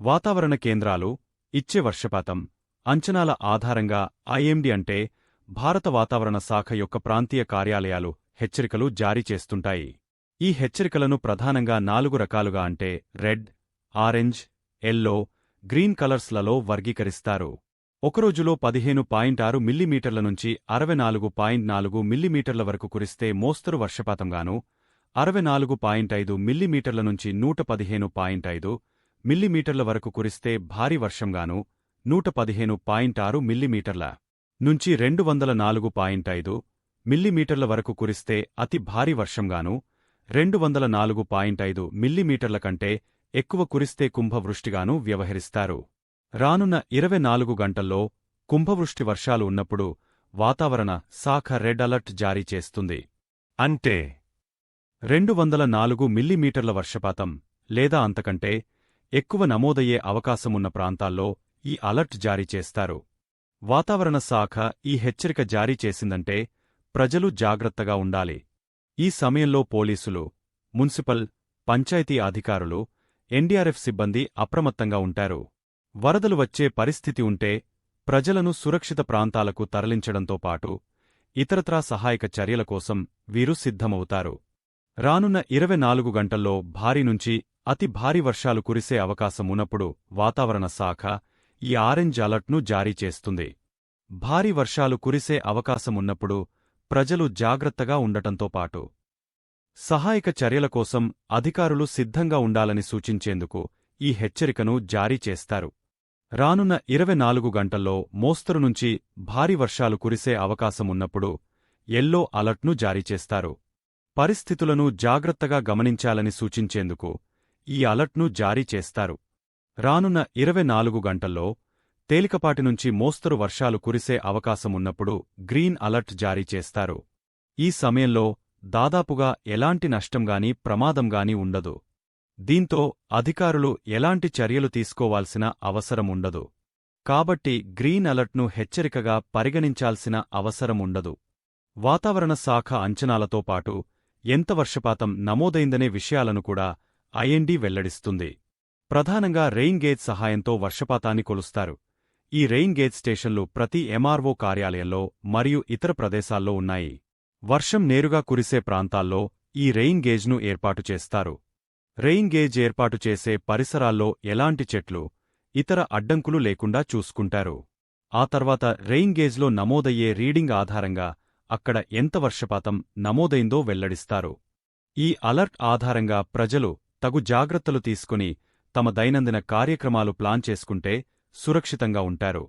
వాతావరణ కేంద్రాలు ఇచ్చే వర్షపాతం అంచనాల ఆధారంగా ఐఎండి అంటే భారత వాతావరణ శాఖ యొక్క ప్రాంతీయ కార్యాలయాలు హెచ్చరికలు జారీ చేస్తుంటాయి. ఈ హెచ్చరికలను ప్రధానంగా నాలుగు రకాలుగా అంటే రెడ్ ఆరెంజ్ ఎల్లో గ్రీన్ కలర్స్లలో వర్గీకరిస్తారు. ఒకరోజులో పదిహేను పాయింట్ ఆరు మిల్లీమీటర్ల నుంచి అరవై నాలుగు పాయింట్ నాలుగు మిల్లీమీటర్ల వరకు కురిస్తే మోస్తరు వర్షపాతంగాను అరవై నాలుగు పాయింట్ ఐదు మిల్లీమీటర్ల నుంచి నూట పదిహేను పాయింట్ ఐదు మిల్లీమీటర్ల వరకు కురిస్తే భారీ వర్షంగాను నూట పదిహేను పాయింట్ ఆరు మిల్లీమీటర్ల నుంచి రెండు వందల నాలుగు పాయింట్ ఐదు మిల్లీమీటర్ల వరకు కురిస్తే అతి భారీ వర్షంగాను రెండు వందల నాలుగు పాయింట్ ఐదు మిల్లీమీటర్ల కంటే ఎక్కువ కురిస్తే కుంభవృష్టిగాను వ్యవహరిస్తారు. రానున్న ఇరవై నాలుగు గంటల్లో కుంభవృష్టి వర్షాలు ఉన్నప్పుడు వాతావరణ శాఖ రెడ్ అలర్ట్ జారీ చేస్తుంది. అంటే రెండు వందల నాలుగు మిల్లీమీటర్ల వర్షపాతం లేదా అంతకంటే ఎక్కువ నమోదయ్యే అవకాశమున్న ప్రాంతాల్లో ఈ అలర్ట్ జారీ చేస్తారు. వాతావరణ శాఖ ఈ హెచ్చరిక జారీ చేసిందంటే ప్రజలు జాగ్రత్తగా ఉండాలి. ఈ సమయంలో పోలీసులు మున్సిపల్ పంచాయతీ అధికారులు ఎన్డీఆర్ఎఫ్ సిబ్బంది అప్రమత్తంగా ఉంటారు. వరదలు వచ్చే పరిస్థితి ఉంటే ప్రజలను సురక్షిత ప్రాంతాలకు తరలించడంతో పాటు ఇతరత్రా సహాయక చర్యల కోసం వీరు సిద్ధమవుతారు. రానున్న ఇరవై నాలుగు గంటల్లో భారీ నుంచి అతి భారీ వర్షాలు కురిసే అవకాశం ఉన్నప్పుడు వాతావరణ శాఖ ఈ ఆరెంజ్ అలర్ట్ను జారీ చేస్తుంది. భారీ వర్షాలు కురిసే అవకాశమున్నప్పుడు ప్రజలు జాగ్రత్తగా ఉండటంతో పాటు సహాయక చర్యల కోసం అధికారులు సిద్ధంగా ఉండాలని సూచించేందుకు ఈ హెచ్చరికను జారీ చేస్తారు. రానున్న ఇరవై నాలుగు గంటల్లో మోస్తరు నుంచి భారీ వర్షాలు కురిసే అవకాశమున్నప్పుడు ఎల్లో అలర్ట్ను జారీ చేస్తారు. పరిస్థితులను జాగ్రత్తగా గమనించాలని సూచించేందుకు ఈ అలర్ట్ను జారీ చేస్తారు. రానున్న ఇరవై నాలుగు గంటల్లో తేలికపాటి నుంచి మోస్తరు వర్షాలు కురిసే అవకాశమున్నప్పుడు గ్రీన్ అలర్ట్ జారీ చేస్తారు. ఈ సమయంలో దాదాపుగా ఎలాంటి నష్టంగాని ప్రమాదంగాని ఉండదు. దీంతో అధికారులు ఎలాంటి చర్యలు తీసుకోవాల్సిన అవసరముండదు కాబట్టి గ్రీన్ అలర్ట్ను హెచ్చరికగా పరిగణించాల్సిన అవసరముండదు వాతావరణ శాఖ అంచనాలతో పాటు ఎంత వర్షపాతం నమోదైందనే విషయాలను కూడా ఐఎన్డీ వెల్లడిస్తుంది. ప్రధానంగా రెయిన్ గేజ్ సహాయంతో వర్షపాతాన్ని కొలుస్తారు. ఈ రెయిన్ గేజ్ స్టేషన్లు ప్రతి ఎంఆర్ఓ కార్యాలయంలో మరియు ఇతర ప్రదేశాల్లో ఉన్నాయి. వర్షం నేరుగా కురిసే ప్రాంతాల్లో ఈ రెయిన్ గేజ్ను ఏర్పాటు చేస్తారు. రెయిన్ గేజ్ ఏర్పాటు చేసే పరిసరాల్లో ఎలాంటి చెట్లు ఇతర అడ్డంకులు లేకుండా చూసుకుంటారు. ఆ తర్వాత రెయిన్ గేజ్లో నమోదయ్యే రీడింగ్ ఆధారంగా అక్కడ ఎంత వర్షపాతం నమోదైందో వెల్లడిస్తారు. ఈ అలర్ట్ ఆధారంగా ప్రజలు తగు జాగ్రత్తలు తీసుకుని తమ దైనందిన కార్యక్రమాలు ప్లాన్ చేసుకుంటే సురక్షితంగా ఉంటారు.